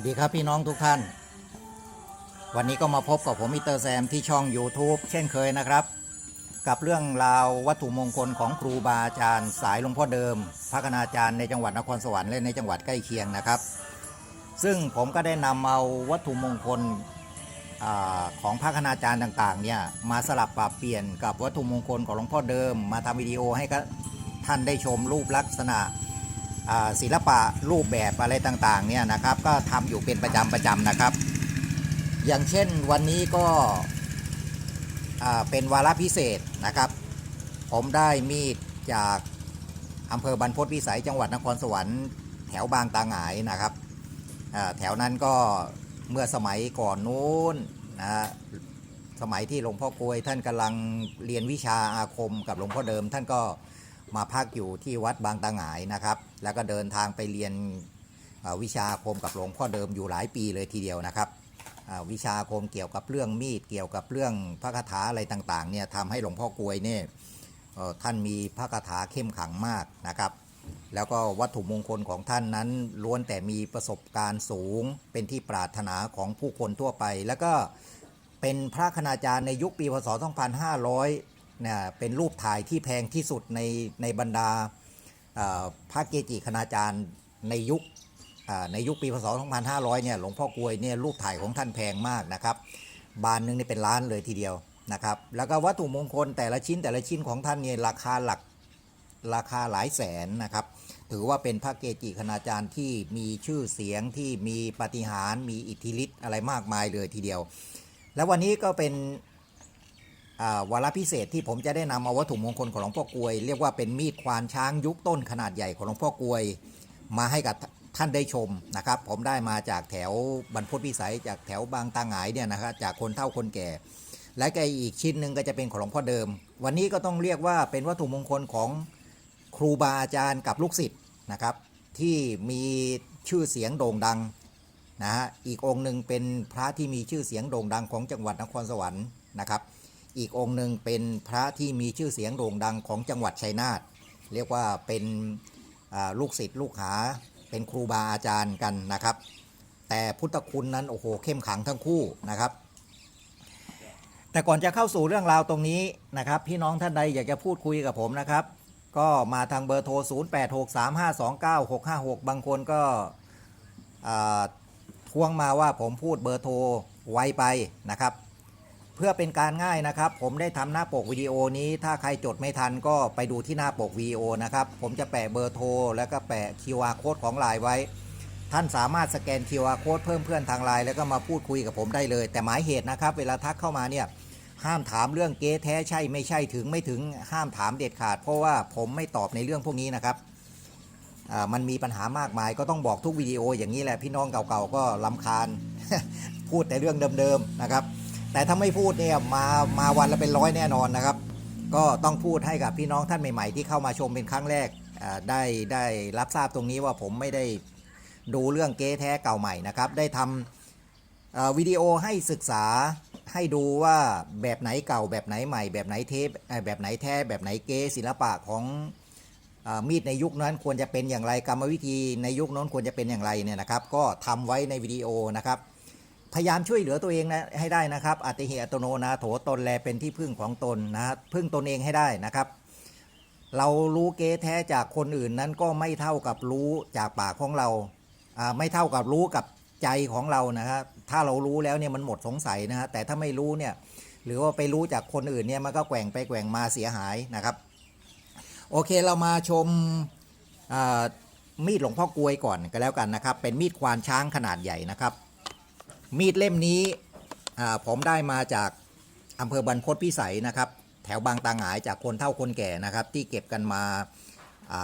วัสดีครับพี่น้องทุกท่าน วันนี้ก็มาพบกับผมมิเตอร์แซมที่ช่อง YouTube เช่นเคยนะครับ กับเรื่องราววัตถุมงคลของครูบาอาจารย์ สายหลวงพ่อเดิม พระคณาจารย์ในจังหวัดนครสวรรค์และในจังหวัดใกล้เคียงนะครับ ซึ่งผมก็ได้นำเอาวัตถุมงคลอของพระคณาจารย์ต่างๆเนี่ยมาสลับปรับเปลี่ยนกับวัตถุมงคลของหลวงพ่อเดิม มาทำวิดีโอให้ท่านได้ชมรูปลักษณะ ศิลปะรูปแบบอะไรต่างๆเนี่ยนะครับ ก็ทำอยู่เป็นประจำประจำนะครับ อย่างเช่นวันนี้ก็เป็นวาระพิเศษนะครับ ผมได้มีดจากอำเภอบรรพตวิสัยจังหวัดนครสวรรค์แถวบางตาหงายนะครับแถวนั้นก็เมื่อสมัยก่อนนู้นนะฮะสมัยที่หลวงพ่อกลวยท่านกำลังเรียนวิชาอาคมกับหลวงพ่อเดิม ท่านก็ มาพักอยู่ที่วัดบางตาหงายนะครับ แล้วก็เดินทางไปเรียนวิชาคมกับหลวงพ่อเดิมอยู่หลายปีเลยทีเดียวนะครับวิชาคมเกี่ยวกับเรื่องมีดเกี่ยวกับเรื่องพระคาถาอะไรต่างๆเนี่ยทำให้หลวงพ่อกลวยเนี่ยท่านมีพระคาถาเข้มขังมากนะครับ แล้วก็วัตถุมงคลของท่านนั้นล้วนแต่มีประสบการณ์สูง เป็นที่ปรารถนาของผู้คนทั่วไป แล้วก็เป็นพระคณาจารย์ในยุคปีพศ 2500 เนี่ยเป็นรูปถ่ายที่แพงที่สุดในในบรรดาพระเกจิคณาจารย์ในยุคในยุคปีพศ 2500 เนี่ยหลวงพ่อกลวยเนี่ยรูปถ่ายของท่านแพงมากนะครับ บานนึงนี่เป็นล้านเลยทีเดียวนะครับ แล้วก็วัตถุมงคลแต่ละชิ้นแต่ละชิ้นของท่านเนี่ยราคาหลักราคาหลายแสนนะครับ ถือว่าเป็นพระเกจิคณาจารย์ที่มีชื่อเสียงที่มีปฏิหารมีอิทธิฤทธิ์อะไรมากมายเลยทีเดียว แล้ววันนี้ก็เป็น วาระพิเศษที่ผมจะได้นำเอาวัตถุมงคลของหลวงพ่อกลวย เรียกว่าเป็นมีดควานช้างยุคต้นขนาดใหญ่ของหลวงพ่อกลวย มาให้กับท่านได้ชมนะครับ ผมได้มาจากแถวบรรพตวิสัยจากแถวบางตาหงายเนี่ยนะครับจากคนเฒ่าคนแก่ และก็อีกชิ้นหนึ่งก็จะเป็นของหลวงพ่อเดิม วันนี้ก็ต้องเรียกว่าเป็นวัตถุมงคลของครูบาอาจารย์กับลูกศิษย์นะครับ ที่มีชื่อเสียงโด่งดังนะฮะอีกองค์หนึ่งเป็นพระที่มีชื่อเสียงโด่งดังของจังหวัดนครสวรรค์นะครับ อีกองค์หนึ่งเป็นพระที่มีชื่อเสียงโด่งดังของจังหวัดชัยนาทเรียกว่าเป็นลูกศิษย์ลูกหา เป็นครูบาอาจารย์กันนะครับ แต่พุทธคุณนั้นโอ้โหเข้มขังทั้งคู่นะครับ แต่ก่อนจะเข้าสู่เรื่องราวตรงนี้นะครับ พี่น้องท่านใดอยากจะพูดคุยกับผมนะครับ ก็มาทางเบอร์โทร 0863529656 บางคนก็อ่าทวงมาว่าผมพูดเบอร์โทรไวไปนะครับ พื่อเป็นการง่ายนะครับ ผมได้ทำหน้าปกวิดีโอนี้ ถ้าใครจดไม่ทันก็ไปดูที่หน้าปกวิดีโอนะครับ ผมจะแปะเบอร์โทร แล้วก็แปะ QR code ของไลน์ไว้ ท่านสามารถสแกน QR code เพิ่มเพื่อนทางไลน์แล้วก็มาพูดคุยกับผมได้เลย แต่หมายเหตุนะครับ เวลาทักเข้ามาเนี่ยห้ามถามเรื่องเก๊แท้ใช่ไม่ใช่ถึงไม่ถึงห้ามถามเด็ดขาด เพราะว่าผมไม่ตอบในเรื่องพวกนี้นะครับมันมีปัญหามากมายก็ต้องบอกทุกวิดีโออย่างนี้แหละพี่น้องเก่าๆก็ลำคาญ พูดแต่เรื่องเดิมๆนะครับ แต่ถ้าไม่พูดเนี่ยมามาวันละเป็นร้อยแน่นอนนะครับ ก็ต้องพูดให้กับพี่น้องท่านใหม่ ๆ ที่เข้ามาชมเป็นครั้งแรกได้ได้รับทราบตรงนี้ว่าผมไม่ได้ดูเรื่องเก๊แท้เก่าใหม่นะครับ ได้ทำวิดีโอให้ศึกษาให้ดูว่าแบบไหนเก่าแบบไหนใหม่ แบบไหนเทปแบบไหนแท้แบบไหนเก๊ศิลปะของอมีดในยุคนั้นควรจะเป็นอย่างไรกรรมวิธีในยุคนั้นควรจะเป็นอย่างไรเนี่ยนะครับ ก็ทำไว้ในวิดีโอนะครับ พยายามช่วยเหลือตัวเองนะให้ได้นะครับ อัติเหอัตโนนาโถตนแลเป็นที่พึ่งของตนนะพึ่งตนเองให้ได้นะครับ เรารู้เก๊แท้จากคนอื่นนั้นก็ไม่เท่ากับรู้จากปากของเราไม่เท่ากับรู้กับใจของเรานะครับถ้าเรารู้แล้วเนี่ยมันหมดสงสัยนะฮะแต่ถ้าไม่รู้เนี่ยหรือว่าไปรู้จากคนอื่นเนี่ยมันก็แกว่งไปแกว่งมาเสียหายนะครับ โอเคเรามาชมมีดหลวงพ่อกลวยก่อนก็แล้วกันนะครับ เป็นมีดควานช้างขนาดใหญ่นะครับ มีดเล่มนี้ผมได้มาจากอำเภอบรรพตพิสัยนะครับ แถวบางตาหงายจากคนเฒ่าคนแก่นะครับ ที่เก็บกันมา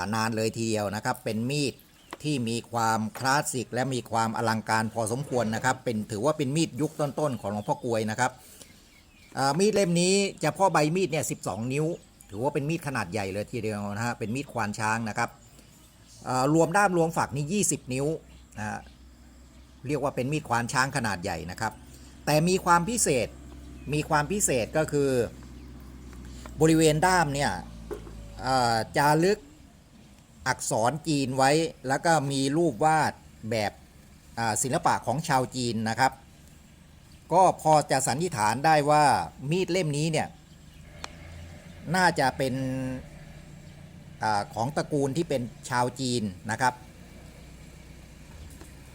านานเลยทีเดียวนะครับ เป็นมีดที่มีความคลาสสิกและมีความอลังการพอสมควรนะครับ เป็นถือว่าเป็นมีดยุคต้นๆของหลวงพ่อกวยนะครับมีดเล่มนี้เฉพาะใบมีดเนี่ย12นิ้ว ถือว่าเป็นมีดขนาดใหญ่เลยทีเดียวนะฮะเป็นมีดควานช้างนะครับรวมด้ามรวมฝักนี่20 นิ้วนะฮะ เรียกว่าเป็นมีดควานช้างขนาดใหญ่นะครับ แต่มีความพิเศษมีความพิเศษก็คือ บริเวณด้ามเนี่ยจารึกอักษรจีนไว้ แล้วก็มีรูปวาดแบบศิลปะของชาวจีนนะครับ ก็พอจะสันนิษฐานได้ว่ามีดเล่มนี้เนี่ยน่าจะเป็นอของตระกูลที่เป็นชาวจีนนะครับ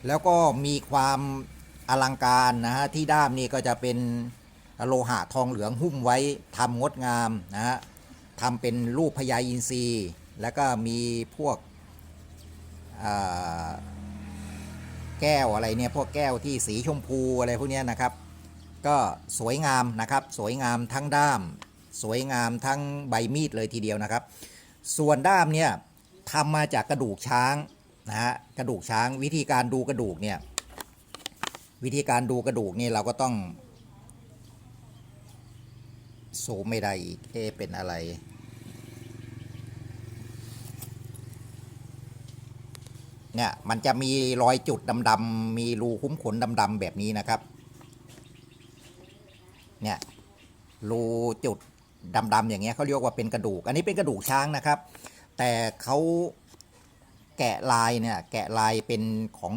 แล้วก็มีความอลังการนะฮะที่ด้ามนี่ก็จะเป็นโลหะทองเหลืองหุ้มไว้ทำงดงามนะฮะทำเป็นรูปพญาอินทรีแล้วก็มีพวกแก้วอะไรเนี่ยพวกแก้วที่สีชมพูอะไรพวกนี้นะครับ ก็สวยงามนะครับ สวยงามทั้งด้าม สวยงามทั้งใบมีดเลยทีเดียวนะครับ ส่วนด้ามเนี่ยทำมาจากกระดูกช้าง นะฮะกระดูกช้างวิธีการดูกระดูกเนี่ย วิธีการดูกระดูกนี่เราก็ต้องซูมไม่ได้อีกเอเป็นอะไร เนี่ยมันจะมีรอยจุดดำๆมีรูคุ้มขนดำๆแบบนี้นะครับ เนี่ยรูจุดดำๆอย่างเงี้ยเขาเรียกว่าเป็นกระดูก อันนี้เป็นกระดูกช้างนะครับ แต่เขา แกะลายเนี่ยแกะลายเป็นของ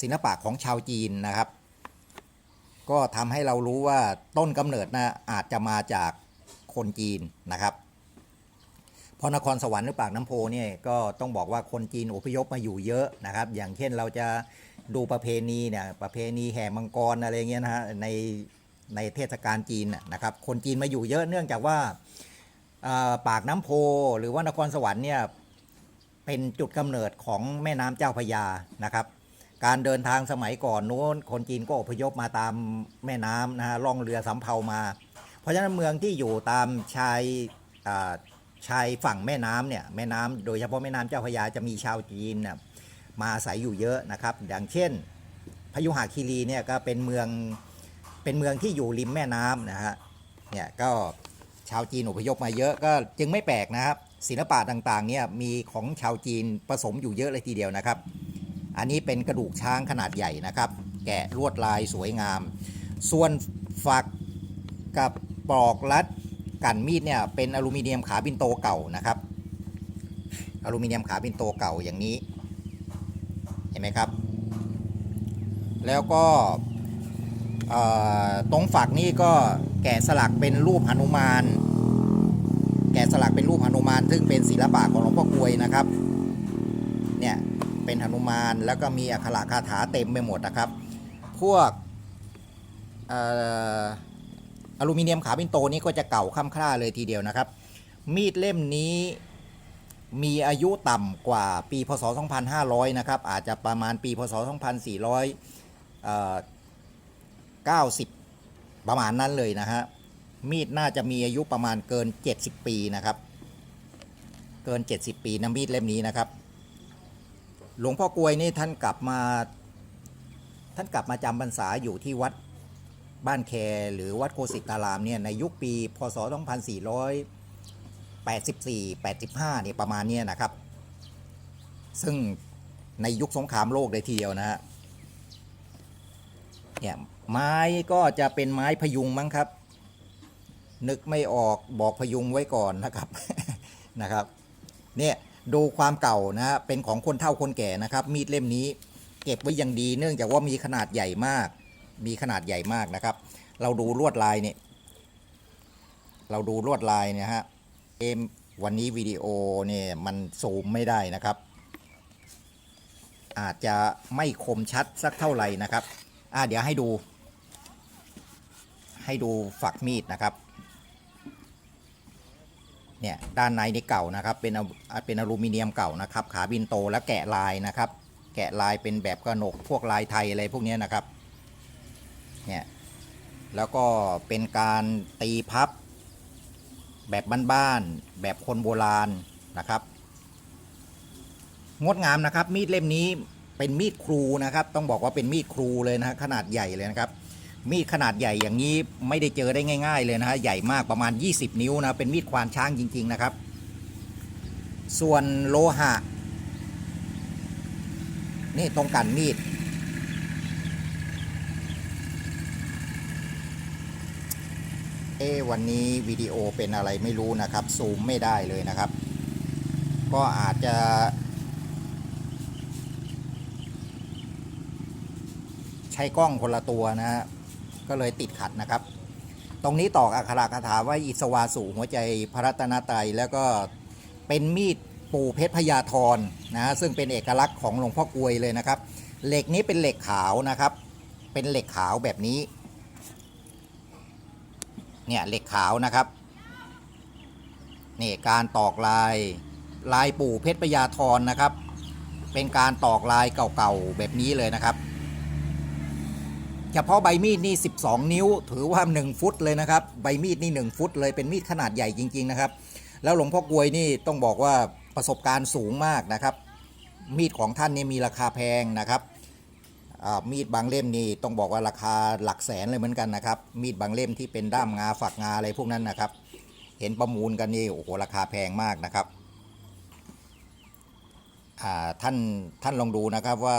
ศิลปะของชาวจีนนะครับ ก็ทำให้เรารู้ว่าต้นกำเนิดนะอาจจะมาจากคนจีนนะครับพราะนครสวรรค์หรือปากน้ำโพเนี่ยก็ต้องบอกว่าคนจีนอพยพมาอยู่เยอะนะครับ อย่างเช่นเราจะดูประเพณีเนี่ยประเพณีแห่มังกรอะไรเงี้ยนะฮะในในเทศกาลจีนนะครับ คนจีนมาอยู่เยอะเนื่องจากว่าปากน้ำโพหรือว่านครสวรรค์เนี่ย เป็นจุดกำเนิดของแม่น้ำเจ้าพยานะครับ การเดินทางสมัยก่อนโน้นคนจีนก็อพยพมาตามแม่น้ำนะฮะล่องเรือสำเภามา เพราะฉะนั้นเมืองที่อยู่ตามชายชายฝั่งแม่น้ำเนี่ยแม่น้ำโดยเฉพาะแม่น้ำเจ้าพยาจะมีชาวจีนน่ะมาอาศัยอยู่เยอะนะครับ อย่างเช่น พยุหาคีรีเนี่ยก็เป็นเมืองเป็นเมืองที่อยู่ริมแม่น้ำนะฮะเนี่ยก็ชาวจีนอพยพมาเยอะก็จึงไม่แปลกนะครับ ศิลปะต่างๆเนี่ยมีของชาวจีนผสมอยู่เยอะเลยทีเดียวนะครับ อันนี้เป็นกระดูกช้างขนาดใหญ่นะครับ แกะลวดลายสวยงาม ส่วนฝักกับปลอกลัดกันมีดเนี่ยเป็นอลูมิเนียมขาบินโตเก่านะครับ อลูมิเนียมขาบินโตเก่าอย่างนี้ เห็นไหมครับ แล้วก็ตรงฝักนี่ก็แกะสลักเป็นรูปหนุมาน กะสลักเป็นรูปหนุมาน ซึ่งเป็นศิลปะของหลวงพ่อกวยนะครับ เนี่ยเป็นหนุมานแล้วก็มีอักขระคาถาเต็มไปหมดนะครับ พวกอลูมิเนียมขาบินโตนี่ก็จะเก่าค่ำคร่าเลยทีเดียวนะครับ มีดเล่มนี้มีอายุต่ำกว่าปีพศ 2500 นะครับ อาจจะประมาณปีพศ 2490 ประมาณนั้นเลยนะฮะ มีดน่าจะมีอายุประมาณเกิน 70 ปีนะครับ เกิน 70 ปีนะมีดเล่มนี้นะครับ หลวงพ่อกลวยนี่ท่านกลับมา ท่านกลับมาจำพรรษาอยู่ที่วัดบ้านแคหรือวัดโคสิตารามเนี่ยในยุคปี พศ 2484 85เนี่ยประมาณเนี้ยนะครับ ซึ่งในยุคสงครามโลกเลยทีเดียวนะฮะเนี่ยไม้ก็จะเป็นไม้พยุงมั้งครับ นึกไม่ออกบอกพยุงไว้ก่อนนะครับนะครับเนี่ยดูความเก่านะฮะเป็นของคนเฒ่าคนแก่นะครับ มีดเล่มนี้ เก็บไว้อย่างดี เนื่องจากว่ามีขนาดใหญ่มาก มีขนาดใหญ่มากนะครับ เราดูลวดลายเนี่ยเราดูลวดลายเนี่ยฮะเอมวันนี้วิดีโอเนี่ยมันซูมไม่ได้นะครับ อาจจะไม่คมชัดสักเท่าไหร่นะครับอ่าเดี๋ยวให้ดู ให้ดูฝักมีดนะครับ เนี่ยด้านในนี่เก่านะครับ เป็นเป็นอลูมิเนียมเก่านะครับ ขาบินโตและแกะลายนะครับ แกะลายเป็นแบบกระหนกพวกลายไทยอะไรพวกนี้นะครับเนี่ยแล้วก็เป็นการตีพับ แบบบ้านๆแบบคนโบราณนะครับ งดงามนะครับ มีดเล่มนี้เป็นมีดครูนะครับ ต้องบอกว่าเป็นมีดครูเลยนะขนาดใหญ่เลยนะครับ มีดขนาดใหญ่อย่างนี้ไม่ได้เจอได้ง่าย ๆ เลยนะฮะใหญ่มากประมาณ 20 นิ้วนะเป็นมีดควานช้างจริง ๆ นะครับ ส่วนโลหะ นี่ตรงกันมีด เอวันนี้วิดีโอเป็นอะไรไม่รู้นะครับ ซูมไม่ได้เลยนะครับ ก็อาจจะใช้กล้องคนละตัวนะฮะ ก็เลยติดขัดนะครับ ตรงนี้ตอกอักขระคาถาไว้อิสวาสูหัวใจพระรัตนตรัยแล้วก็เป็นมีดปูเพชรพญาธรนะฮะซึ่งเป็นเอกลักษณ์ของหลวงพ่อกวยเลยนะครับ เหล็กนี้เป็นเหล็กขาวนะครับ เป็นเหล็กขาวแบบนี้ เนี่ยเหล็กขาวนะครับนี่การตอกลายลายปู่เพชรพญาธรนะครับ เป็นการตอกลายเก่าๆแบบนี้เลยนะครับ เฉพาะใบมีดนี่ 12 นิ้ว ถือว่า 1 ฟุตเลยนะครับ ใบมีดนี่ 1 ฟุตเลยเป็นมีดขนาดใหญ่จริง ๆ นะครับ แล้วหลวงพ่อกลวยนี่ต้องบอกว่าประสบการณ์สูงมากนะครับ มีดของท่านนี่มีราคาแพงนะครับมีดบางเล่มนี่ต้องบอกว่าราคาหลักแสนเลยเหมือนกันนะครับ มีดบางเล่มที่เป็นด้ามงาฝักงาอะไรพวกนั้นนะครับ เห็นประมูลกันนี่โอ้โหราคาแพงมากนะครับท่านท่านลองดูนะครับว่า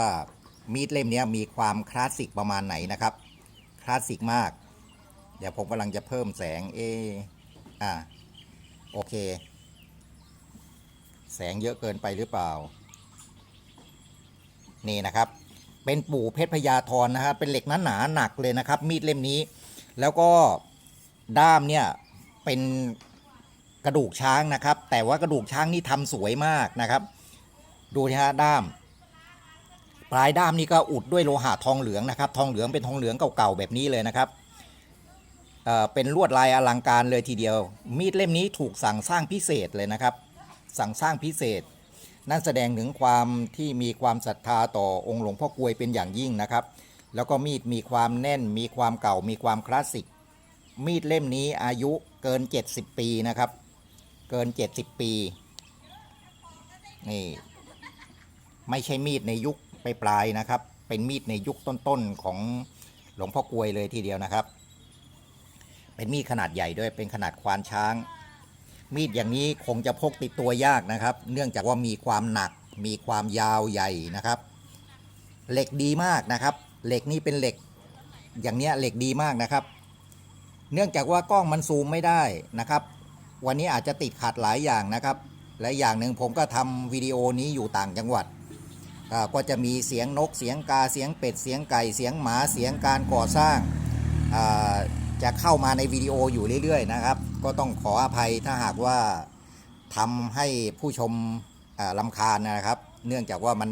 มีดเล่มนี้มีความคลาสสิกประมาณไหนนะครับ คลาสสิกมาก เดี๋ยวผมกำลังจะเพิ่มแสงเออ่าโอเค แสงเยอะเกินไปหรือเปล่า นี่นะครับ เป็นปู่เพชรพญาธรนะครับ เป็นเหล็กหนหนาหนักเลยนะครับ มีดเล่มนี้ แล้วก็ด้ามเนี่ยเป็นกระดูกช้างนะครับ แต่ว่ากระดูกช้างนี่ทำสวยมากนะครับ ดูนะฮะด้าม ปลายด้ามนี่ก็อุดด้วยโลหะทองเหลืองนะครับ ทองเหลืองเป็นทองเหลืองเก่าๆแบบนี้เลยนะครับเอ่อเป็นลวดลายอลังการเลยทีเดียว มีดเล่มนี้ถูกสั่งสร้างพิเศษเลยนะครับ สั่งสร้างพิเศษ นั่นแสดงถึงความที่มีความศรัทธาต่อองค์หลวงพ่อกวยเป็นอย่างยิ่งนะครับ แล้วก็มีดมีความแน่น มีความเก่า มีความคลาสสิก มีดเล่มนี้อายุเกิน 70 ปีนะครับ เกิน 70 ปี นี่ ไม่ใช่มีดในยุค ปลายนะครับ เป็นมีดในยุคต้นๆของหลวงพ่อกลวยเลยทีเดียวนะครับ เป็นมีดขนาดใหญ่ด้วยเป็นขนาดควานช้าง มีดอย่างนี้คงจะพกติดตัวยากนะครับ เนื่องจากว่ามีความหนัก มีความยาวใหญ่นะครับ เหล็กดีมากนะครับ เหล็กนี้เป็นเหล็ก อย่างเนี้ยเหล็กดีมากนะครับ เนื่องจากว่ากล้องมันซูมไม่ได้นะครับ วันนี้อาจจะติดขัดหลายอย่างนะครับ และอย่างหนึ่งผมก็ทำวิดีโอนี้อยู่ต่างจังหวัด ก็จะมีเสียงนกเสียงกาเสียงเป็ดเสียงไก่เสียงหมาเสียงการก่อสร้างจะเข้ามาในวิดีโออยู่เรื่อยๆนะครับ ก็ต้องขออภัยถ้าหากว่าทำให้ผู้ชมอ่าลำคาญนะครับ เนื่องจากว่ามัน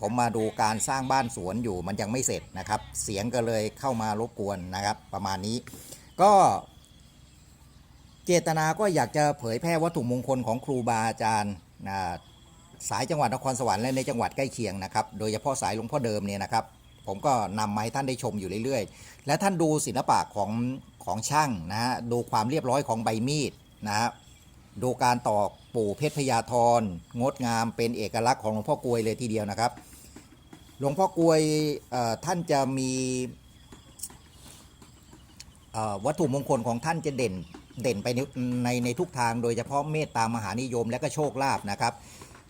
ผมมาดูการสร้างบ้านสวนอยู่มันยังไม่เสร็จนะครับ เสียงก็เลยเข้ามารบกวนนะครับ ประมาณนี้ ก็เจตนาก็อยากจะเผยแพร่วัตถุมงคลของครูบาอาจารย์นะ สายจังหวัดนครสวรรค์และในจังหวัดใกล้เคียงนะครับ โดยเฉพาะสายหลวงพ่อเดิมเนี่ยนะครับ ผมก็นำมาให้ท่านได้ชมอยู่เรื่อยๆ และท่านดูศิลปะของของช่างนะฮะ ดูความเรียบร้อยของใบมีดนะฮะ ดูการตอกปู่เพชรพญาธรงดงามเป็นเอกลักษณ์ของหลวงพ่อกลวยเลยทีเดียวนะครับ หลวงพ่อกลวยท่านจะมีวัตถุมงคลของท่านจะเด่นเด่นไปในในในทุกทาง โดยเฉพาะเมตตามหานิยมและก็โชคลาภนะครับ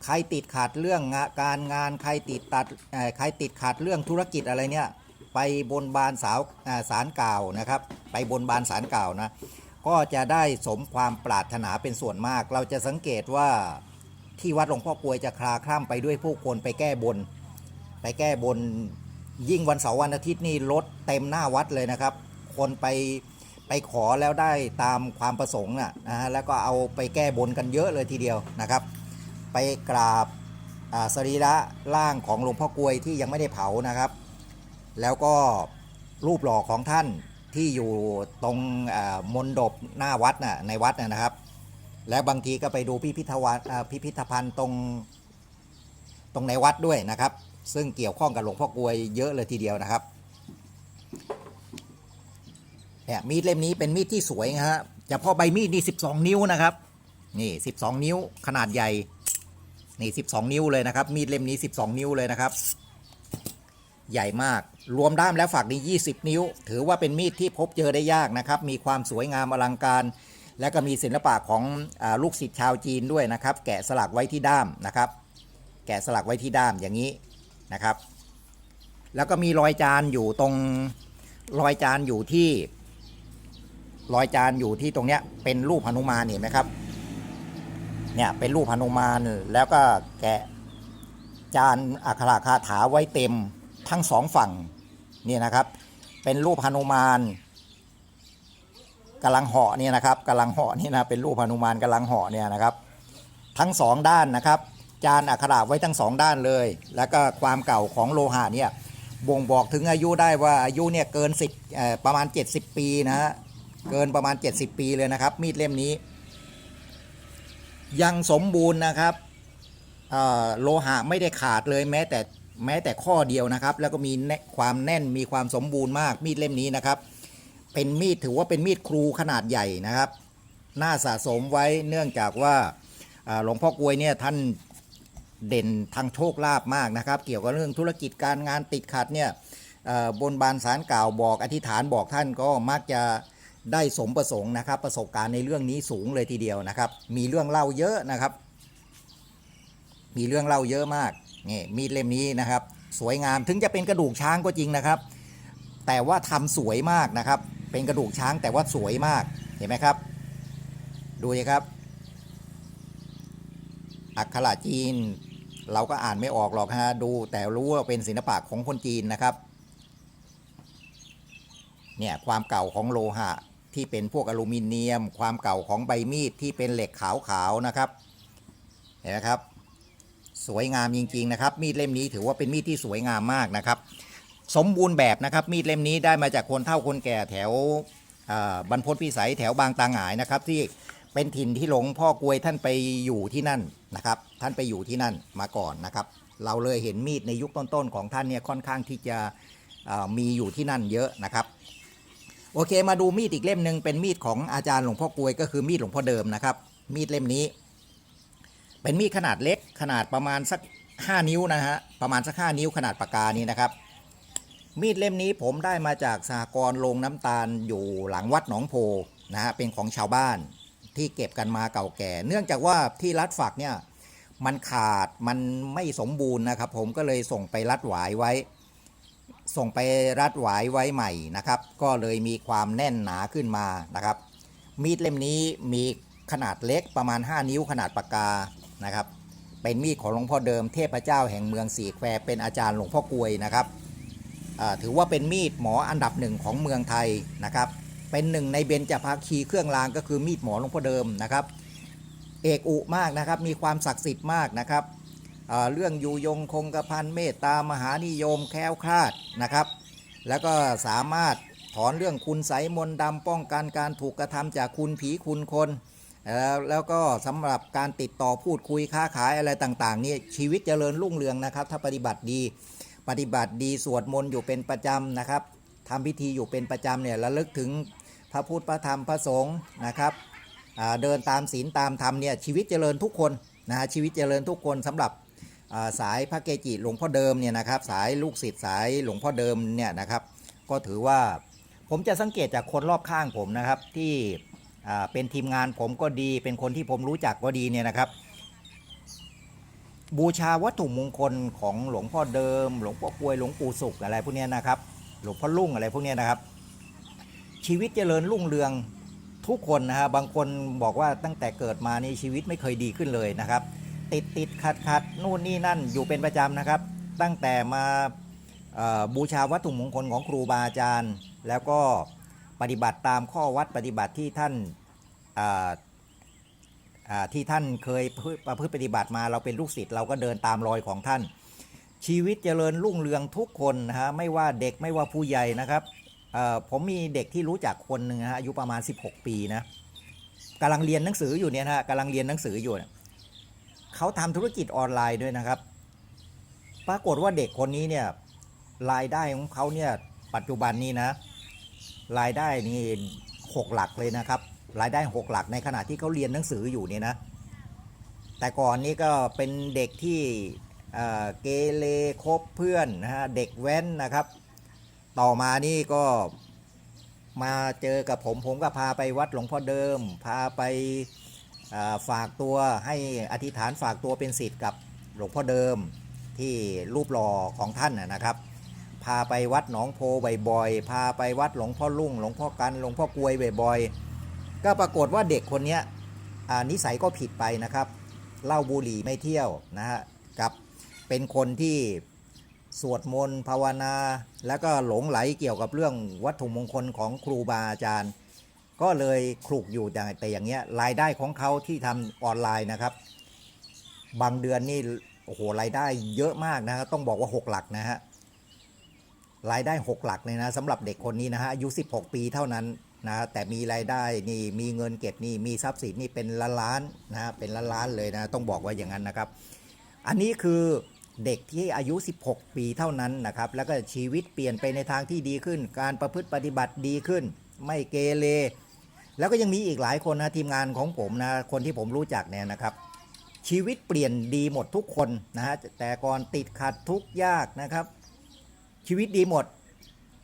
ใครติดขัดเรื่องการงานใครติดตัดใครติดขัดเรื่องธุรกิจอะไรเนี่ยไปบนบานสาวสารกล่าวนะครับ ไปบนบานสารกล่าวนะก็จะได้สมความปรารถนาเป็นส่วนมาก เราจะสังเกตว่าที่วัดหลวงพ่อกลวยจะคลาคล่ำไปด้วยผู้คนไปแก้บน ไปแก้บนยิ่งวันเสาร์วันอาทิตย์นี่รถเต็มหน้าวัดเลยนะครับ คนไปไปขอแล้วได้ตามความประสงค์นะนะฮะแล้วก็เอาไปแก้บนกันเยอะเลยทีเดียวนะครับ ไปกราบสรีระร่างของหลวงพ่อกลวยที่ยังไม่ได้เผานะครับ แล้วก็รูปหล่อของท่านที่อยู่ตรงมณฑปหน้าวัดน่ะในวัดนะครับ แล้วบางทีก็ไปดูพิพิธวัพิพิธภัณฑ์ตรงตรงในวัดด้วยนะครับ ซึ่งเกี่ยวข้องกับหลวงพ่อกลวยเยอะเลยทีเดียวนะครับเนี่ยมีดเล่มนี้เป็นมีดที่สวยนะฮะเฉพาะใบมีดนี่12 นิ้วนะครับ นี่ 12 นิ้วขนาดใหญ่ นี่12 นิ้วเลยนะครับ มีดเล่มนี้ 12 นิ้วเลยนะครับ ใหญ่มากรวมด้ามแล้วฝักนี้ 20 นิ้ว ถือว่าเป็นมีดที่พบเจอได้ยากนะครับ มีความสวยงามอลังการ และก็มีศิลปะของอลูกศิษย์ชาวจีนด้วยนะครับ แกะสลักไว้ที่ด้ามนะครับ แกะสลักไว้ที่ด้ามอย่างนี้นะครับ แล้วก็มีรอยจานอยู่ตรงรอยจานอยู่ที่รอยจานอยู่ที่ตรงเนี้ยเป็นรูปหนุมานเห็นไหมครับ เนี่ยเป็นรูปหนุมานแล้วก็แกะจานอักขระคาถาไว้เต็มทั้งสองฝั่งนี่นะครับ เป็นรูปหนุมานกำลังเหาะเนี่ยนะครับกำลังเหาะนี่นะเป็นรูปหนุมานกำลังเหาะเนี่ยนะครับ ทั้งสองด้านนะครับ จานอักขระไว้ทั้งสองด้านเลย แล้วก็ความเก่าของโลหะเนี่ยบ่งบอกถึงอายุได้ว่าอายุเนี่ยเกินสิบประมาณ 70 ปีนะฮะเกินประมาณ 70 ปีเลยนะครับ มีดเล่มนี้ ยังสมบูรณ์นะครับโลหะไม่ได้ขาดเลยแม้แต่แม้แต่ข้อเดียวนะครับ แล้วก็มีความแน่นมีความสมบูรณ์มากมีดเล่มนี้นะครับ เป็นมีดถือว่าเป็นมีดครูขนาดใหญ่นะครับ น่าสะสมไว้เนื่องจากว่าหลวงพ่อกวยเนี่ยท่านเด่นทางโชคลาภมากนะครับ เกี่ยวกับเรื่องธุรกิจการงานติดขัดเนี่ยบนบานสารกล่าวบอกอธิษฐานบอกท่านก็มักจะ ได้สมประสงค์นะครับ ประสบการณ์ในเรื่องนี้สูงเลยทีเดียวนะครับ มีเรื่องเล่าเยอะนะครับ มีเรื่องเล่าเยอะมากนี่มีดเล่มนี้นะครับ สวยงามถึงจะเป็นกระดูกช้างก็จริงนะครับ แต่ว่าทำสวยมากนะครับ เป็นกระดูกช้างแต่ว่าสวยมากเห็นไหมครับ ดูสิครับ อักขระจีน เราก็อ่านไม่ออกหรอกฮะดูแต่รู้ว่าเป็นศิลปะของคนจีนนะครับเนี่ยความเก่าของโลหะ ที่เป็นพวกอลูมิเนียม ความเก่าของใบมีดที่เป็นเหล็กขาวๆนะครับ เห็นไหมครับ สวยงามจริง ๆ นะครับ มีดเล่มนี้ถือว่าเป็นมีดที่สวยงามมากนะครับ สมบูรณ์แบบนะครับ มีดเล่มนี้ได้มาจากคนเฒ่าคนแก่แถวอ่าบรรพตพิสัยแถวบางตาหงายนะครับ ที่เป็นถิ่นที่หลงพ่อกลวยท่านไปอยู่ที่นั่นนะครับ ท่านไปอยู่ที่นั่นมาก่อนนะครับ เราเลยเห็นมีดในยุคต้นๆของท่านเนี่ยค่อนข้างที่จะมีอยู่ที่นั่นเยอะนะครับ โอเคมาดูมีดอีกเล่มหนึ่งเป็นมีดของอาจารย์หลวงพ่อกลวยก็คือมีดหลวงพ่อเดิมนะครับ มีดเล่มนี้ เป็นมีดขนาดเล็กขนาดประมาณสัก 5 นิ้วนะฮะประมาณสัก 5 นิ้วขนาดปากกานี้นะครับ มีดเล่มนี้ผมได้มาจากสหกรณ์โรงน้ำตาลอยู่หลังวัดหนองโพนะฮะเป็นของชาวบ้านที่เก็บกันมาเก่าแก่ เนื่องจากว่าที่รัดฝักเนี่ยมันขาดมันไม่สมบูรณ์นะครับ ผมก็เลยส่งไปรัดหวายไว้ ส่งไปรัดหวายไว้ใหม่นะครับ ก็เลยมีความแน่นหนาขึ้นมานะครับ มีดเล่มนี้มีขนาดเล็กประมาณ 5 นิ้วขนาดปากกานะครับ เป็นมีดของหลวงพ่อเดิมเทพเจ้าแห่งเมืองสีแควเป็นอาจารย์หลวงพ่อกลวยนะครับถือว่าเป็นมีดหมออันดับหนึ่งของเมืองไทยนะครับ เป็นหนึ่งในเบญจภาคีเครื่องรางก็คือมีดหมอหลวงพ่อเดิมนะครับ เอกอุมากนะครับ มีความศักดิ์สิทธิ์มากนะครับ เรื่องอยู่ยงคงกระพันเมตตามหานิยมแคล้วคลาดนะครับ แล้วก็สามารถถอนเรื่องคุณไสยมนต์ดำป้องกันการถูกกระทำจากคุณผีคุณคนแล้วแล้วก็สำหรับการติดต่อพูดคุยค้าขายอะไรต่างๆนี่ชีวิตเจริญรุ่งเรืองนะครับ ถ้าปฏิบัติดี ปฏิบัติดีสวดมนต์อยู่เป็นประจำนะครับทำพิธีอยู่เป็นประจำเนี่ยระลึกถึงพระพุทธพระธรรมพระสงฆ์นะครับเดินตามศีลตามธรรมเนี่ยชีวิตเจริญทุกคนนะฮะชีวิตเจริญทุกคนสำหรับ สายพระเกจิหลวงพ่อเดิมเนี่ยนะครับ สายลูกศิษย์สายหลวงพ่อเดิมเนี่ยนะครับ ก็ถือว่าผมจะสังเกตจากคนรอบข้างผมนะครับ ที่เป็นทีมงานผมก็ดี เป็นคนที่ผมรู้จักก็ดีเนี่ยนะครับ บูชาวัตถุมงคลของหลวงพ่อเดิม หลวงพ่อกลวยหลวงปู่สุขอะไรพวกนี้นะครับ หลวงพ่อลุ่งอะไรพวกนี้นะครับ ชีวิตเจริญรุ่งเรืองทุกคนนะฮะบางคนบอกว่าตั้งแต่เกิดมานี่ชีวิตไม่เคยดีขึ้นเลยนะครับ ติดติดขัดขัดนู่นนี่นั่นอยู่เป็นประจำนะครับ ตั้งแต่มาบูชาวัตถุมงคลของครูบาอาจารย์ แล้วก็ปฏิบัติตามข้อวัดปฏิบัติที่ท่านที่ท่านเคยประพฤติปฏิบัติมาเราเป็นลูกศิษย์เราก็เดินตามรอยของท่าน ชีวิตเจริญรุ่งเรืองทุกคนนะฮะไม่ว่าเด็กไม่ว่าผู้ใหญ่นะครับผมมีเด็กที่รู้จักคนหนึ่งฮะอายุประมาณ 16 ปีนะกำลังเรียนหนังสืออยู่เนี่ยนะฮะกำลังเรียนหนังสืออยู่เนี่ย เขาทำธุรกิจออนไลน์ด้วยนะครับ ปรากฏว่าเด็กคนนี้เนี่ยรายได้ของเขาเนี่ยปัจจุบันนี้นะ รายได้นี่หกหลักเลยนะครับ รายได้หกหลักในขณะที่เขาเรียนหนังสืออยู่เนี่ยนะ แต่ก่อนนี้ก็เป็นเด็กที่เเกเรคบเพื่อนนะฮะเด็กแว้นนะครับ ต่อมานี่ก็มาเจอกับผมผมก็พาไปวัดหลวงพ่อเดิม พาไป ฝากตัวให้อธิษฐานฝากตัวเป็นศิษย์กับหลวงพ่อเดิมที่รูปหล่อของท่านนะครับ พาไปวัดหนองโพบ่อยๆ พาไปวัดหลวงพ่อลุ่งหลวงพ่อกันหลวงพ่อกลวยบ่อยๆ ก็ปรากฏว่าเด็กคนนี้นิสัยก็ผิดไปนะครับเล้าบุหรี่ไม่เที่ยวนะฮะกับเป็นคนที่สวดมนต์ภาวนา แล้วก็หลงไหลเกี่ยวกับเรื่องวัตถุมงคลของครูบาอาจารย์ ก็เลยคลุกอยู่แต่อย่างเงี้ยรายได้ของเขาที่ทำออนไลน์นะครับ บางเดือนนี่โอ้โหรายได้เยอะมากนะต้องบอกว่า 6 หลักนะฮะรายได้ 6 หลักเลยนะสำหรับเด็กคนนี้นะฮะอายุ 16 ปีเท่านั้นนะแต่มีรายได้นี่มีเงินเก็บนี่มีทรัพย์สินนี่เป็นล้านล้านนะฮะเป็นล้านล้านเลยนะต้องบอกว่าอย่างนั้นนะครับ อันนี้คือเด็กที่อายุ 16 ปีเท่านั้นนะครับ แล้วก็ชีวิตเปลี่ยนไปในทางที่ดีขึ้น การประพฤติปฏิบัติดีขึ้น ไม่เกเร แล้วก็ยังมีอีกหลายคนนะทีมงานของผมนะคนที่ผมรู้จักเนี่ยนะครับ ชีวิตเปลี่ยนดีหมดทุกคนนะฮะแต่ก่อนติดขัดทุกยากนะครับ ชีวิตดีหมด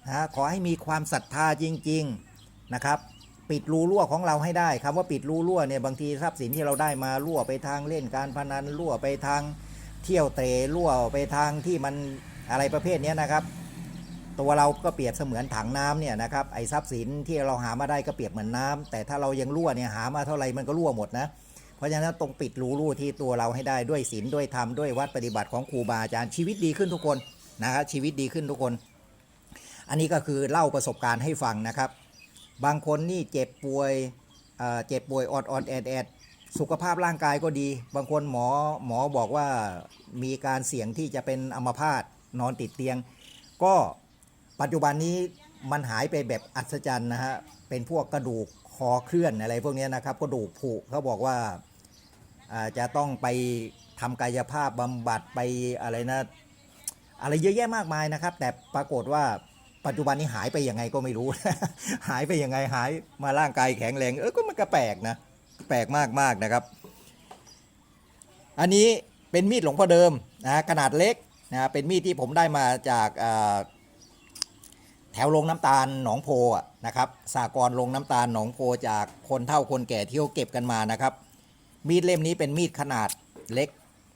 นะฮะขอให้มีความศรัทธาจริง ๆนะครับ ปิดรูรั่วของเราให้ได้คำว่าปิดรูรั่วเนี่ยบางทีทรัพย์สินที่เราได้มารั่วไปทางเล่นการพนันรั่วไปทางเที่ยวเตะรั่วไปทางที่มันอะไรประเภทเนี้ยนะครับ ตัวเราก็เปรียบเสมือนถังน้ำเนี่ยนะครับไอ้ทรัพย์สินที่เราหามาได้ก็เปรียบเหมือนน้ำแต่ถ้าเรายังรั่วเนี่ยหามาเท่าไหร่มันก็รั่วหมดนะเพราะฉะนั้นต้องปิดรูรั่วที่ตัวเราให้ได้ด้วยศีลด้วยธรรมด้วยวัดปฏิบัติของครูบาอาจารย์ชีวิตดีขึ้นทุกคนนะครับชีวิตดีขึ้นทุกคน อันนี้ก็คือเล่าประสบการณ์ให้ฟังนะครับ บางคนนี่เจ็บป่วยเเจ็บป่วยอดอดแอดแอดสุขภาพร่างกายก็ดี บางคนหมอหมอบอกว่ามีการเสี่ยงที่จะเป็นอัมพาตนอนติดเตียง ก็ ปัจจุบันนี้มันหายไปแบบอัศจรรย์นะฮะ เป็นพวกกระดูกคอเคลื่อนอะไรพวกนี้นะครับ กระดูกผุเขาบอกว่าจะต้องไปทำกายภาพบำบัดไปอะไรนะ อะไรเยอะแยะมากมายนะครับ แต่ปรากฏว่าปัจจุบันนี้หายไปยังไงก็ไม่รู้ หายไปยังไงหายมาร่างกายแข็งแรงเออก็มันก็แปลกนะแปลกมากมากนะครับ อันนี้เป็นมีดหลวงพ่อเดิมนะขนาดเล็กนะเป็นมีดที่ผมได้มาจากา แถวโรงน้ำตาลหนองโพนะครับสากรณ์โรงน้ำตาลหนองโพจากคนเฒ่าคนแก่ที่เขาเก็บกันมานะครับ มีดเล่มนี้เป็นมีดขนาดเล็ก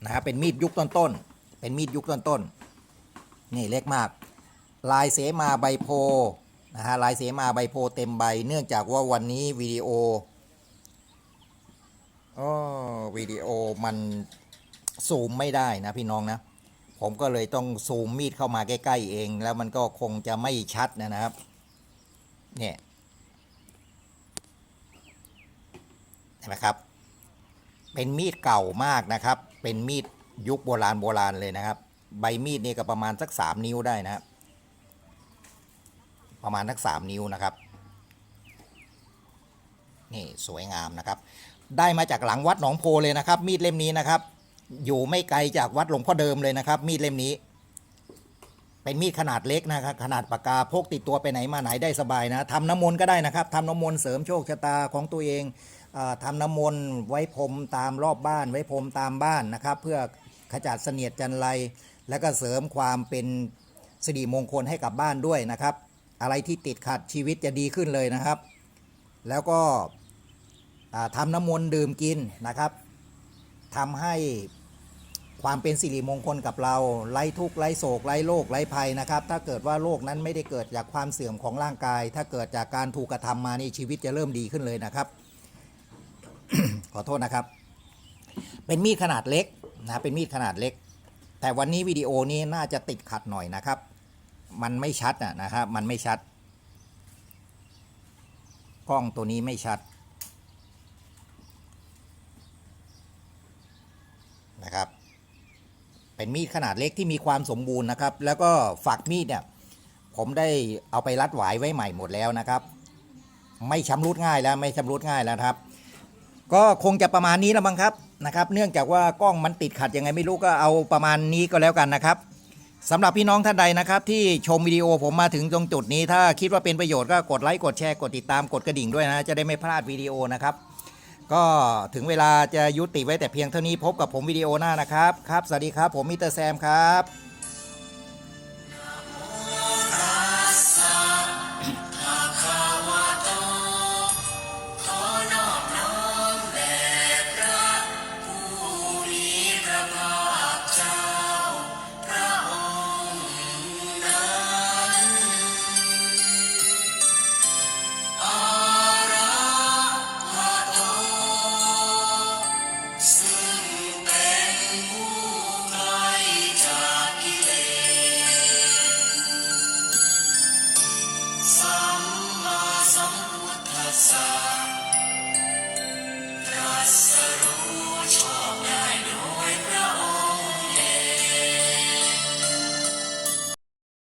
นะครับเป็นมีดยุคต้นๆเป็นมีดยุคต้นๆนี่เล็กมาก ลายเสมาใบโพนะฮะลายเสมาใบโพเต็มใบ เนื่องจากว่าวันนี้วิดีโออ๋อวิดีโอมันซูมไม่ได้นะพี่น้องนะ ผมก็เลยต้องซูมมีดเข้ามาใกล้ ๆ เอง แล้วมันก็คงจะไม่ชัดนะครับ เนี่ยเห็นไหมครับ เป็นมีดเก่ามากนะครับ เป็นมีดยุคโบราณโบราณเลยนะครับ ใบมีดนี่ก็ประมาณสักสามนิ้วได้นะครับ ประมาณสักสามนิ้วนะครับ นี่สวยงามนะครับ ได้มาจากหลังวัดหนองโพเลยนะครับ มีดเล่มนี้นะครับ อยู่ไม่ไกลจากวัดหลวงพ่อเดิมเลยนะครับ มีดเล่มนี้ เป็นมีดขนาดเล็กนะครับ ขนาดปากกาพกติดตัวไปไหนมาไหนได้สบายนะทำน้ำมนต์ก็ได้นะครับทำน้ำมนต์เสริมโชคชะตาของตัวเองอทำน้ำมนต์ไว้พรมตามรอบบ้าน ไว้พรมตามบ้านนะครับ เพื่อขจัดเสนียดจันไรแล้วก็เสริมความเป็นสิริมงคลให้กับบ้านด้วยนะครับ อะไรที่ติดขัดชีวิตจะดีขึ้นเลยนะครับ แล้วก็ทำน้ำมนต์ดื่มกินนะครับทำให้ ความเป็นสิริมงคลกับเราไร้ทุกข์ไร้โศกไร้โรคไร้ภัยนะครับ ถ้าเกิดว่าโรคนั้นไม่ได้เกิดจากความเสื่อมของร่างกาย ถ้าเกิดจากการถูกกระทำมานี่ชีวิตจะเริ่มดีขึ้นเลยนะครับ ขอโทษนะครับ เป็นมีดขนาดเล็กนะเป็นมีดขนาดเล็ก แต่วันนี้วิดีโอนี้น่าจะติดขัดหน่อยนะครับ มันไม่ชัดนะครับมันไม่ชัดกล้องตัวนี้ไม่ชัดนะครับ เป็นมีดขนาดเล็กที่มีความสมบูรณ์นะครับ แล้วก็ฝักมีดเนี่ยผมได้เอาไปรัดหวายไว้ใหม่หมดแล้วนะครับ ไม่ชำรุดง่ายแล้วไม่ชำรุดง่ายแล้วครับ ก็คงจะประมาณนี้แล้วมั้งครับนะครับ เนื่องจากว่ากล้องมันติดขัดยังไงไม่รู้ก็เอาประมาณนี้ก็แล้วกันนะครับสำหรับพี่น้องท่านใดนะครับ ที่ชมวิดีโอผมมาถึงตรงจุดนี้ ถ้าคิดว่าเป็นประโยชน์ก็กดไลค์กดแชร์กดติดตามกดกระดิ่งด้วยนะ จะได้ไม่พลาดวิดีโอนะครับ ก็ถึงเวลาจะยุติไว้แต่เพียงเท่านี้พบกับผมวิดีโอหน้านะครับ ครับ สวัสดีครับ ผมมิสเตอร์แซมครับ